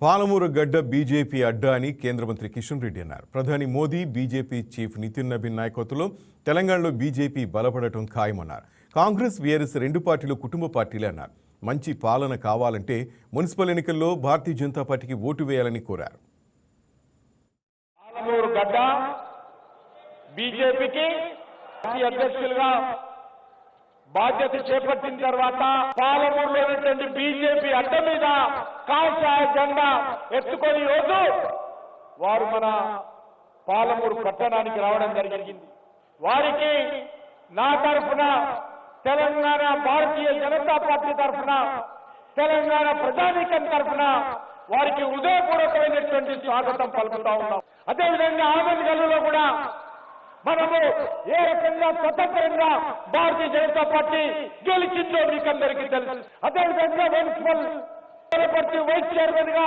పాలమూరు గడ్డ బీజేపీ అడ్డా అని కేంద్ర మంత్రి కిషన్ రెడ్డి అన్నారు. ప్రధాని మోదీ బీజేపీ చీఫ్ నితిన్ నబీన్ నాయకత్వంలో తెలంగాణలో బీజేపీ బలపడటం ఖాయమన్నారు. కాంగ్రెస్ వీఆర్ఎస్ రెండు పార్టీలు కుటుంబ పార్టీలే అన్నారు. మంచి పాలన కావాలంటే మున్సిపల్ ఎన్నికల్లో భారతీయ జనతా పార్టీకి ఓటు వేయాలని కోరారు. పాలమూరు గడ్డ బీజేపీకి అధ్యక్షులుగా బాధ్యత చేపట్టిన తర్వాత పాలమూరులో ఉన్నటువంటి బీజేపీ అడ్డ మీద కాషాయ జెండా ఎత్తుకొని రోజు వారు మన పాలమూరు పట్టణానికి రావడం జరిగింది. వారికి నా తరఫున తెలంగాణ భారతీయ జనతా పార్టీ తరఫున తెలంగాణ ప్రజానీకం తరఫున వారికి హృదయపూర్వకమైనటువంటి స్వాగతం పలుకుతా ఉన్నాం. అదేవిధంగా ఆమె గల్లులో కూడా మనము ఏ రకంగా స్వతంత్రంగా భారతీయ జనతా పార్టీ గెలిచిందో మీకందరికీ తెలుసు. అదేవిధంగా మున్సిపల్ చేపట్టి వైస్ చైర్మన్గా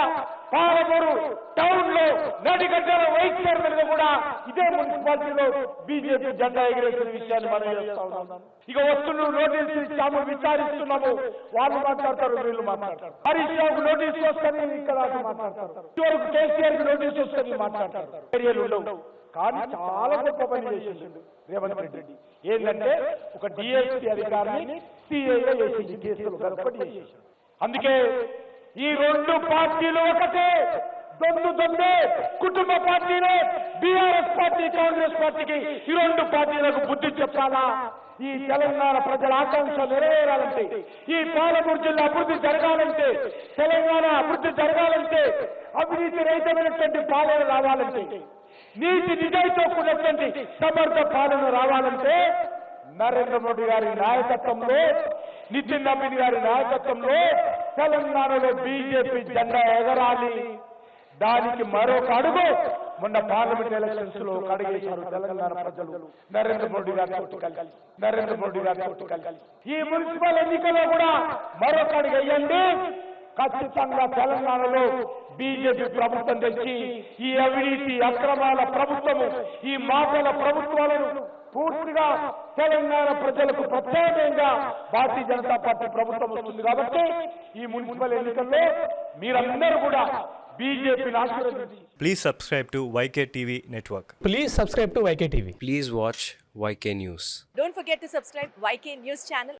పాలమూరు టౌన్లో నడిగడ్డల వైస్ చైర్మన్గా కూడా ఇదే మున్సిపాలిటీలో బీజేపీ జెండా ఎగిరేసిన విషయాన్ని మనం చేస్తా ఉన్నాం. ఇక వస్తున్న నోటీసు ఇచ్చాము విచారిస్తున్నాము. వాళ్ళు మాట్లాడతారు వీళ్ళు మాట్లాడతారు. హరీష్ రావుకు నోటీసు వస్తుంది ఇక్కడ మాట్లాడతారు. ఇదివరకు కేసీఆర్కి నోటీసు వస్తుంది మాట్లాడతారు. చర్యలు ఉండవు. కానీ చాలా గొప్ప పని చేసిండు రేవంత్ రెడ్డి. ఏంటంటే ఒక డిఎస్పీ అధికారిని సిఐఏ చేసింది కేసులు గడపటి అందుకే ఈ రెండు పార్టీలు ఒకటే. దొందు దొందే కుటుంబ పార్టీనే. బీఆర్ఎస్ పార్టీ కాంగ్రెస్ పార్టీకి ఈ రెండు పార్టీలకు బుద్ధి చెప్పాలా? ఈ తెలంగాణ ప్రజల ఆకాంక్ష నెరవేరాలంటే ఈ పాలమూరు జిల్లా అభివృద్ధి జరగాలంటే తెలంగాణ అభివృద్ధి జరగాలంటే అవినీతి రహితమైనటువంటి పాలన రావాలంటే నీతి నిజాయితో కూడినటువంటి సమర్థ పాలన రావాలంటే నరేంద్ర మోడీ గారి నాయకత్వంలో నితిన్ నవీన్ గారి నాయకత్వంలో తెలంగాణలో బీజేపీ జెండా ఎగరాలి. దానికి మరొక అడుగు. మొన్న పార్లమెంట్ ఎలక్షన్స్లో ఒక తెలంగాణ ప్రజలు. నరేంద్ర మోడీ గారితో కలిసి. నరేంద్ర మోడీ గారితో కలిసి. ఈ మున్సిపల్ ఎన్నికల్లో కూడా మరొక అడుగు వేయండి. ఖచ్చితంగా తెలంగాణలో బీజేపీ ప్రభుత్వం తెచ్చి ఈ అవినీతి అక్రమాల ప్రభుత్వము ఈ మాటల ప్రభుత్వాలను పూర్తిగా తెలంగాణ ప్రజలకు ప్రత్యేకంగా భారతీయ జనతా పార్టీ ప్రభుత్వం వస్తుంది కాబట్టి ఈ మున్సిపల్ ఎన్నికల్లో మీరందరూ కూడా బీజేపీని please subscribe to YK TV network please subscribe to YK TV please watch YK news don't forget to subscribe YK news channel